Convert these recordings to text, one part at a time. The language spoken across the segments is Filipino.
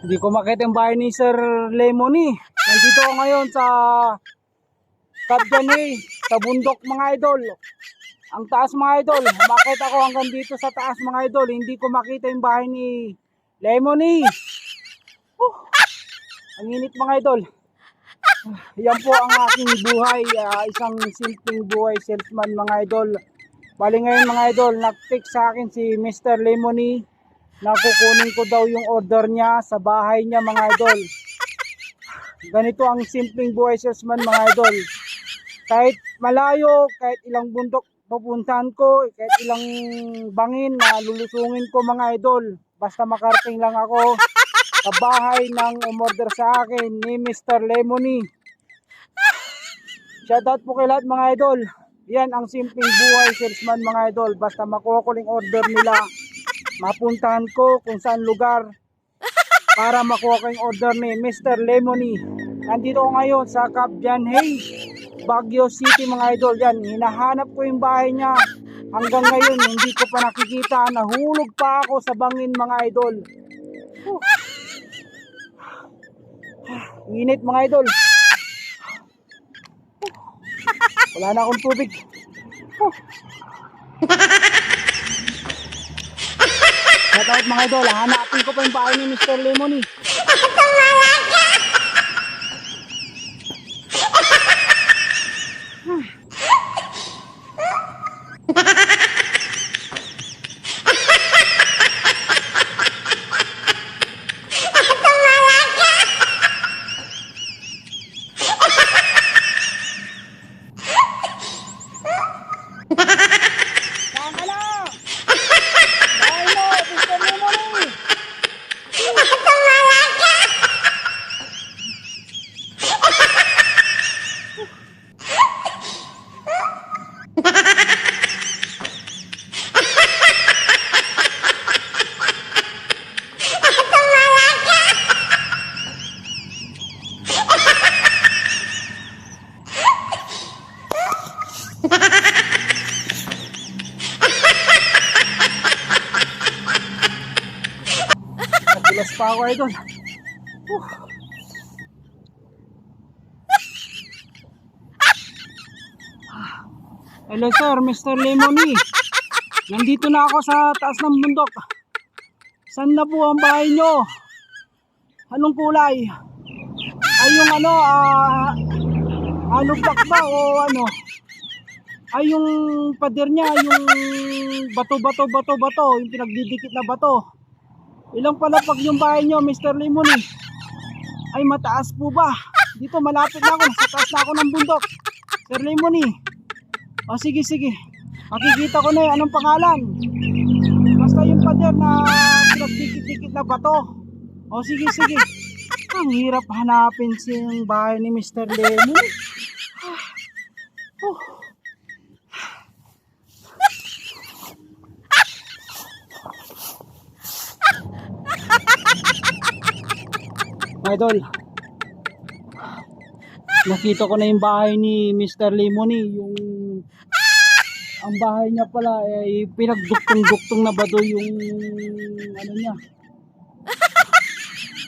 Hindi ko makita yung bahay ni Sir Lemony. Nandito ako ngayon sa Kabjani, sa bundok mga idol. Ang taas mga idol. Makita ko hanggang dito sa taas mga idol. Hindi ko makita yung bahay ni Lemony. Oh, ang init mga idol. Ah, Yan po ang aking buhay. ah, isang simpleng buhay salesman mga idol. Bali ngayon mga idol, nag-text sa akin si Mr. Lemony na kukunin ko daw yung order niya sa bahay niya mga idol. Ganito ang simpleng buhay salesman mga idol. Kahit malayo, kahit ilang bundok pupuntahan ko, kahit ilang bangin na lulusungin ko mga idol. Basta makarating lang ako sa bahay ng umorder sa akin ni Mr. Lemony. Shoutout po kay lahat mga idol. Yan ang simpleng buhay salesman mga idol. Basta makuha ko order nila, mapuntahan ko kung saan lugar para makuha ko yung order ni Mr. Lemony. Nandito ako ngayon sa Cabjan Hay, Baguio City mga idol. Yan, hinahanap ko yung bahay niya. Hanggang ngayon, hindi ko pa nakikita. Nahulog pa ako sa bangin mga idol. Whew. Init mga idol. Wala na akong tubig. Shout out mga idol, hanapin ko pa yung bahay ni Mr. Lemony. Saan pa ako idol. Whew. Hello sir, Mr. Lemony. Nandito na ako sa taas ng bundok. Saan na po ang bahay nyo? Anong kulay? Ay yung ano, ah, ano block ba o ano? Ay yung pader niya, yung bato, bato, bato, bato, yung pinagdidikit na bato. Ilang palapag yung bahay nyo, Mr. Lemony? Ay, mataas po ba? Dito, malapit na ako. Sa taas na ako ng bundok. Sir Lemony. O, sige, sige. Makikita ko na yun. Anong pangalan? Basta yung pader na pinagdikit-dikit na bato. O, sige, sige. Ang hirap hanapin siyang bahay ni Mr. Lemony. Ah. Oh. Idol. Nakita ko na yung bahay ni Mr. Lemony, yung ang bahay niya pala ay pinagduktong-duktong na ba yung ano niya.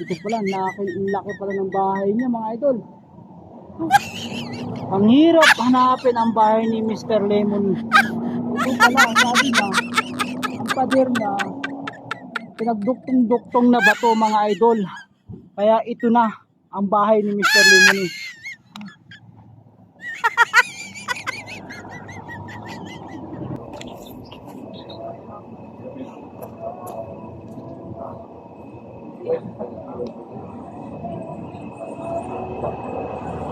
Ito pala, laki, laki pala ng bahay niya mga idol. Ang hirap hanapin ang bahay ni Mr. Lemony. Ito pala, sabi na, ang pader niya, pinagduktong-duktong na ba to mga idol. Kaya ito na ang bahay ni Mr. Lemony.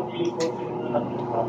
paglikot at iba.